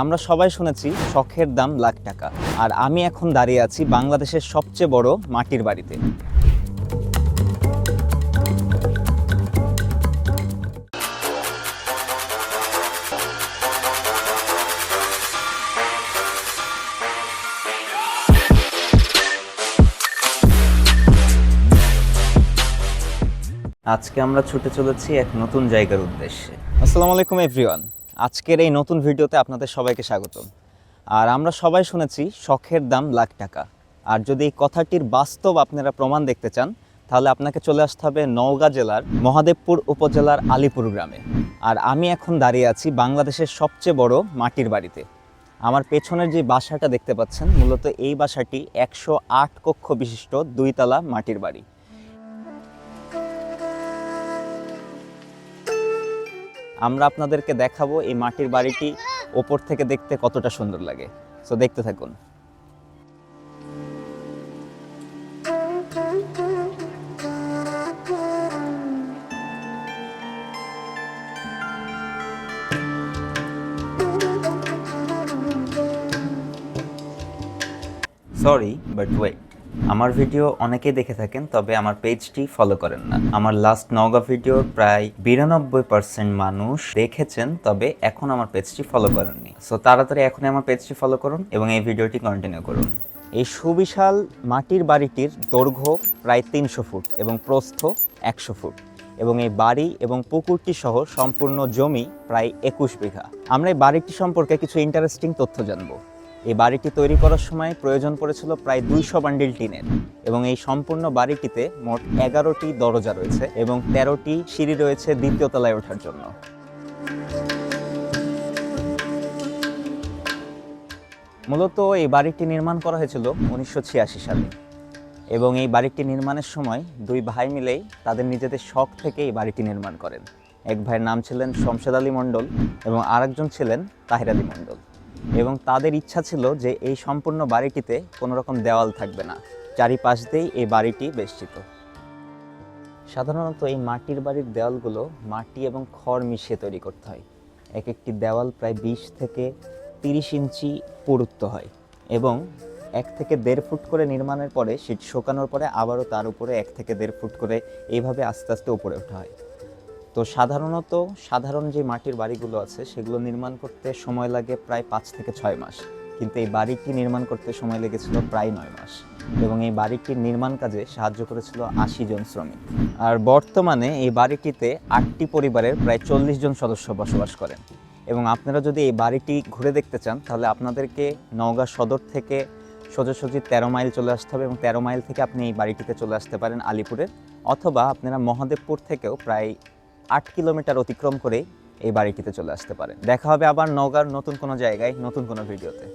আমরা সবাই শুনেছি শখের দাম লাখ টাকা। আর আমি এখন দাঁড়িয়ে আছি বাংলাদেশের সবচেয়ে বড় মাটির বাড়িতে। আজকে আমরা ছুটে চলেছি এক নতুন জায়গার উদ্দেশ্যে। আসসালামু আলাইকুম এভরিওয়ান আজকের এই নতুন ভিডিওতে আপনাদের সবাইকে স্বাগত আর আমরা সবাই শুনেছি, শখের দাম লাখ টাকা। আর যদি এই কথাটির বাস্তব আপনারা প্রমাণ দেখতে চান, তাহলে আপনাকে চলে আসতে হবে নওগাঁ জেলার মহাদেবপুর উপজেলার আলিপুর গ্রামে। আর আমি এখন দাঁড়িয়ে আছি বাংলাদেশের সবচেয়ে বড় মাটির বাড়িতে। আমার পেছনের যে বাসাটা দেখতে পাচ্ছেন, মূলত এই বাসাটি একশো আট কক্ষ বিশিষ্ট দুইতলা মাটির বাড়ি। আমরা আপনাদেরকে দেখাবো এই মাটির বাড়িটি ওপর থেকে দেখতে কতটা সুন্দর লাগে। সো দেখতে থাকুন। সরি বাট ওয়েট আমার ভিডিও অনেকেই দেখে থাকেন, তবে আমার পেজটি ফলো করেন না। আমার লাস্ট নগা ভিডিওর প্রায় বিরানব্বই পার্সেন্ট মানুষ দেখেছেন, তবে এখন আমার পেজটি ফলো করেননি। সো তাড়াতাড়ি এখনই আমার পেজটি ফলো করুন এবং এই ভিডিওটি কন্টিনিউ করুন। এই সুবিশাল মাটির বাড়িটির দৈর্ঘ্য প্রায় তিনশো ফুট এবং প্রস্থ একশো ফুট এবং এই বাড়ি এবং পুকুরটি সহ সম্পূর্ণ জমি প্রায় একুশ বিঘা। আমরা এই বাড়িটি সম্পর্কে কিছু ইন্টারেস্টিং তথ্য জানব। এই বাড়িটি তৈরি করার সময় প্রয়োজন পড়েছিল প্রায় দুইশো বান্ডিল টিনের এবং এই সম্পূর্ণ বাড়িটিতে মোট এগারোটি দরজা রয়েছে এবং তেরোটি সিঁড়ি রয়েছে দ্বিতীয় তলায় ওঠার জন্য। মূলত এই বাড়িটি নির্মাণ করা হয়েছিল উনিশশো ছিয়াশি সালে এবং এই বাড়িটি নির্মাণের সময় দুই ভাই মিলেই তাদের নিজেদের শখ থেকে এই বাড়িটি নির্মাণ করেন। এক ভাইয়ের নাম ছিলেন শমশেদ আলী মণ্ডল এবং আরেকজন ছিলেন তাহির আলী মণ্ডল। এবং তাদের ইচ্ছা ছিল যে এই সম্পূর্ণ বাড়িটিতে কোনো রকম দেওয়াল থাকবে না, চারিপাশ দিয়েই এই বাড়িটি বেষ্টিত। সাধারণত এই মাটির বাড়ির দেওয়ালগুলো মাটি এবং খড় মিশিয়ে তৈরি করতে হয়। এক একটি দেওয়াল প্রায় বিশ থেকে তিরিশ ইঞ্চি পুরুত্ব হয় এবং এক থেকে দেড় ফুট করে নির্মাণের পরে সেটি শুকানোর পরে আবারও তার উপরে এক থেকে দেড় ফুট করে এইভাবে আস্তে আস্তে উপরে ওঠা হয়। তো সাধারণত সাধারণ যে মাটির বাড়িগুলো আছে, সেগুলো নির্মাণ করতে সময় লাগে প্রায় পাঁচ থেকে ছয় মাস। কিন্তু এই বাড়িটি নির্মাণ করতে সময় লেগেছিল প্রায় নয় মাস। এবং এই বাড়িটির নির্মাণ কাজে সাহায্য করেছিল আশি জন শ্রমিক। আর বর্তমানে এই বাড়িটিতে আটটি পরিবারের প্রায় চল্লিশ জন সদস্য বসবাস করেন। এবং আপনারা যদি এই বাড়িটি ঘুরে দেখতে চান, তাহলে আপনাদেরকে নওগাঁ সদর থেকে সোজাসুজি তেরো মাইল চলে আসতে হবে এবং তেরো মাইল থেকে আপনি এই বাড়িটিতে চলে আসতে পারেন আলিপুরের। অথবা আপনারা মহাদেবপুর থেকেও প্রায় আট কিলোমিটার অতিক্রম করে এই বাড়িটিতে চলে আসতে পারেন। দেখা হবে আবার নওগাঁর নতুন কোনো জায়গায়, নতুন কোনো ভিডিওতে।